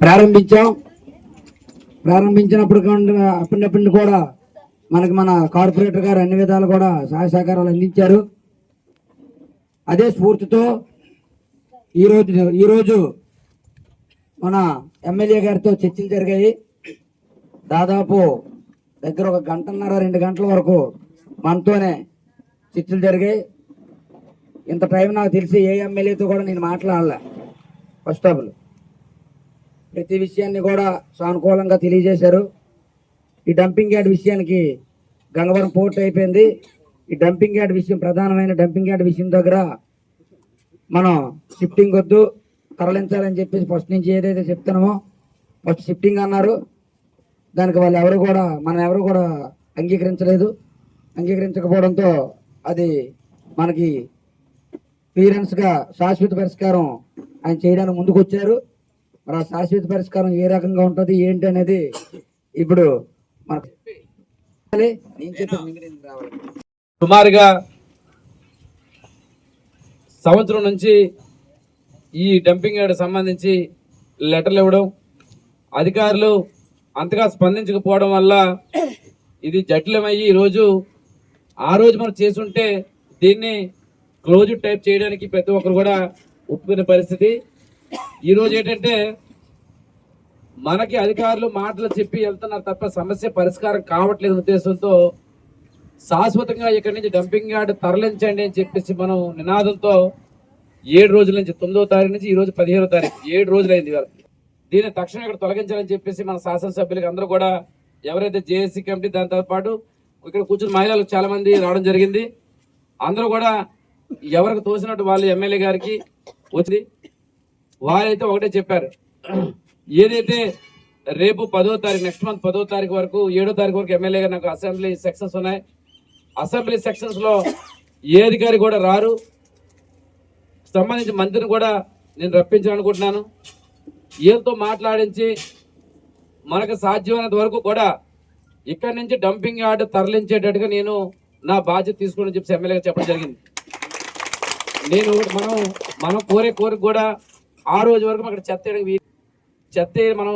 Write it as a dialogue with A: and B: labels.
A: ప్రారంభించాం. ప్రారంభించినప్పుడు అప్పటినప్పుడు కూడా మనకి మన కార్పొరేటర్ గారు అన్ని విధాలు కూడా సహాయ సహకారాలు అందించారు. అదే స్ఫూర్తితో ఈరోజు ఈరోజు మన ఎమ్మెల్యే గారితో చర్చలు జరిగాయి. దాదాపు దగ్గర ఒక గంటన్నర రెండు గంటల వరకు మనతోనే చర్చలు జరిగాయి. ఇంత టైం నాకు తెలిసి ఏ ఎమ్మెల్యేతో కూడా నేను మాట్లాడలే. First of all. ప్రతి విషయాన్ని కూడా సానుకూలంగా తెలియజేశారు. ఈ డంపింగ్ యార్డ్ విషయానికి గంగవరం పోర్ట్ అయిపోయింది. ఈ డంపింగ్ యార్డ్ విషయం ప్రధానమైన డంపింగ్ యార్డ్ విషయం దగ్గర మనం షిఫ్టింగ్ వద్దు తరలించాలని చెప్పేసి ఫస్ట్ నుంచి ఏదైతే చెప్తున్నామో ఫస్ట్ షిఫ్టింగ్ అన్నారు. దానికి వాళ్ళు ఎవరు కూడా మనం ఎవరు కూడా అంగీకరించలేదు. అంగీకరించకపోవడంతో అది మనకి క్లియరెన్స్గా శాశ్వత పరిష్కారం ఆయన చేయడానికి ముందుకు వచ్చారు మరి ఆ శాశ్వత పరిష్కారం ఏ రకంగా ఉంటుంది ఏంటి అనేది ఇప్పుడు?
B: సుమారుగా సంవత్సరం నుంచి ఈ డంపింగ్ యార్డ్ సంబంధించి లెటర్లు ఇవ్వడం అధికారులు అంతగా స్పందించకపోవడం వల్ల ఇది జటిలమయ్యి ఈరోజు ఆ రోజు మనం చేసుంటే దీన్ని క్లోజ్ టైప్ చేయడానికి ప్రతి ఒక్కరు కూడా ఒప్పుకునే పరిస్థితి ఈరోజు ఏంటంటే మనకి అధికారులు మాటలు చెప్పి వెళ్తున్నారు తప్ప సమస్య పరిష్కారం కావట్లేదు ఉద్దేశంతో శాశ్వతంగా ఇక్కడి నుంచి డంపింగ్ యార్డ్ తరలించండి అని చెప్పేసి మనం నినాదంతో ఏడు రోజుల నుంచి తొమ్మిదో తారీఖు నుంచి ఈ రోజు పదిహేనో తారీఖు ఏడు రోజులైంది ఇవాళ. దీన్ని తక్షణం ఇక్కడ తొలగించాలని చెప్పేసి మన శాసనసభ్యులకి అందరూ కూడా ఎవరైతే జేఏసీ కమిటీ దానితో పాటు ఇక్కడ కూర్చున్న మహిళలు చాలా మంది రావడం జరిగింది. అందరూ కూడా ఎవరికి తోసినట్టు వాళ్ళు ఎమ్మెల్యే గారికి వచ్చింది. వారైతే ఒకటే చెప్పారు. ఏదైతే రేపు పదో తారీఖు నెక్స్ట్ మంత్ పదో తారీఖు వరకు ఏడో తారీఖు వరకు ఎమ్మెల్యేగా నాకు అసెంబ్లీ సెక్షన్స్ ఉన్నాయి. అసెంబ్లీ సెక్షన్స్లో ఏ అధికారి కూడా రారు. సంబంధించిన మంత్రిని కూడా నేను రప్పించాలనుకుంటున్నాను. వీళ్ళతో మాట్లాడించి మనకు సాధ్యమైనంత వరకు కూడా ఇక్కడి నుంచి డంపింగ్ యార్డ్ తరలించేటట్టుగా నేను నా బాధ్యత తీసుకుని చెప్పి ఎమ్మెల్యేగా చెప్పడం జరిగింది. నేను మనం మనం కోరే కోరిక కూడా ఆ రోజు వరకు అక్కడ చెత్త వీ- చెత్త మనం